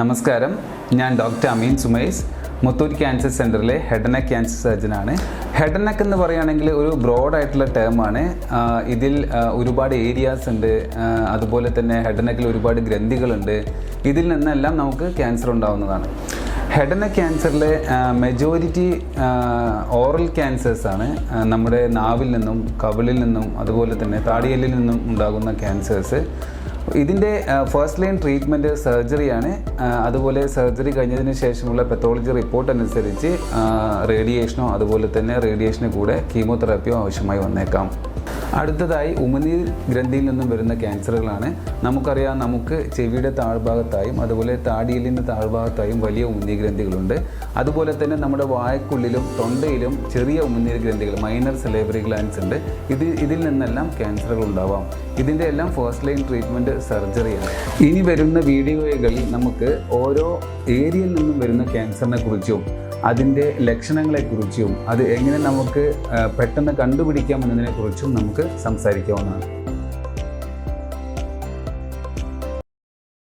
നമസ്കാരം. ഞാൻ doctor Ameen Sumais Muthoot cancer സെന്ററിലെ ഹെഡ് ആൻഡ് നെക്ക് ക്യാൻസർ സർജനാണ് ഹെഡ് ആൻഡ് നെക്ക് എന്ന് പറയുകയാണെങ്കിൽ ഒരു ബ്രോഡ് ആയിട്ടുള്ള ടേമാണ് ഇതിൽ ഒരുപാട് ഏരിയാസ് ഉണ്ട്. അതുപോലെ തന്നെ ഹെഡ് ആൻഡ് നെക്കിൽ ഒരുപാട് ഗ്രന്ഥികളുണ്ട്. ഇതിൽ നിന്നെല്ലാം നമുക്ക് ക്യാൻസർ ഉണ്ടാവുന്നതാണ്. ഹെഡ് ആൻഡ് ക്യാൻസറിലെ മെജോറിറ്റി ഓറൽ ക്യാൻസേഴ്സ് ആണ്. നമ്മുടെ നാവിൽ നിന്നും കവിളിൽ നിന്നും അതുപോലെ തന്നെ താടിയലിൽ നിന്നും ഉണ്ടാകുന്ന ക്യാൻസേഴ്സ് ഇതിന്റെ ഫസ്റ്റ് ലൈൻ ട്രീറ്റ്മെന്റ് സർജറിയാണ് അതുപോലെ സർജറി കഴിഞ്ഞതിന് ശേഷമുള്ള പെത്തോളജി റിപ്പോർട്ട് അനുസരിച്ച് റേഡിയേഷനോ അതുപോലെ തന്നെ റേഡിയേഷന് കൂടെ കീമോതെറാപ്പിയോ ആവശ്യമായി വന്നേക്കാം. അടുത്തതായി ഉമനീർ ഗ്രന്ഥിയിൽ നിന്നും വരുന്ന ക്യാൻസറുകളാണ്. നമുക്കറിയാം നമുക്ക് ചെവിയുടെ താഴ്ഭാഗത്തായും അതുപോലെ താടിയലിന്റെ താഴ്ഭാഗത്തായും വലിയ ഉമനീർ ഗ്രന്ഥികളുണ്ട്. അതുപോലെ തന്നെ നമ്മുടെ വായക്കുള്ളിലും തൊണ്ടയിലും ചെറിയ ഉമനീർ ഗ്രന്ഥികൾ മൈനർ സെലേബറി ഗ്ലാൻസ് ഉണ്ട്. ഇത് ഇതിൽ നിന്നെല്ലാം ക്യാൻസറുകൾ ഉണ്ടാവാം. ഇതിന്റെ എല്ലാം ഫസ്റ്റ് ലൈൻ ട്രീറ്റ്മെന്റ് സർജറിയാണ് ഇനി വരുന്ന വീഡിയോകളിൽ നമുക്ക് ഓരോ ഏരിയയിൽ നിന്നും വരുന്ന ക്യാൻസറിനെ കുറിച്ചും അതിന്റെ ലക്ഷണങ്ങളെക്കുറിച്ചും അത് എങ്ങനെ നമുക്ക് പെട്ടെന്ന് കണ്ടുപിടിക്കാം എന്നതിനെക്കുറിച്ചും നമുക്ക് സംസാരിക്കാവുന്നതാണ്.